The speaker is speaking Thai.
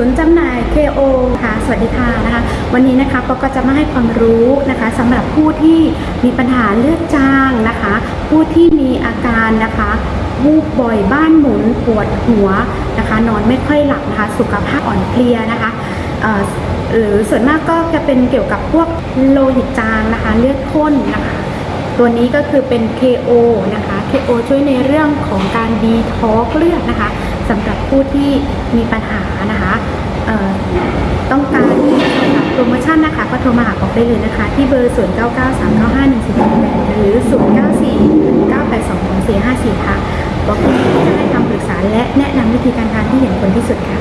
ูนย์จำหน่าย KO ค่ะ สวัสดีค่ะนะคะ วันนี้นะคะปอก็จะมาให้ความรู้นะคะสำหรับผู้ที่มีปัญหาเลือดจางนะคะ ผู้ที่มีอาการนะคะวูบบ่อยบ้านหมุนปวดหัวนะคะ นอนไม่ค่อยหลับนะคะ สุขภาพอ่อนเพลียนะคะหรือส่วนมากก็จะเป็นเกี่ยวกับพวกโลหิตจางนะคะ เลือดข้นนะคะตัวนี้ก็คือเป็น KO นะคะ KO ช่วยในเรื่องของการดีท็อกเลือดนะคะ สำหรับผู้ที่มีปัญหานะคะเอ่อต้องการโปรโมชั่นนะคะ ก็โทรมาหาบอกได้เลยนะคะ ที่เบอร์ 0 9 9 3 9 5 1 4 8หรือ 0 9 4 9 8 2 2 4 5 4 ค่ะบอกคุณจะให้คำปรึกษาและแนะนำวิธีการทานที่เห็นผลที่สุดค่ะ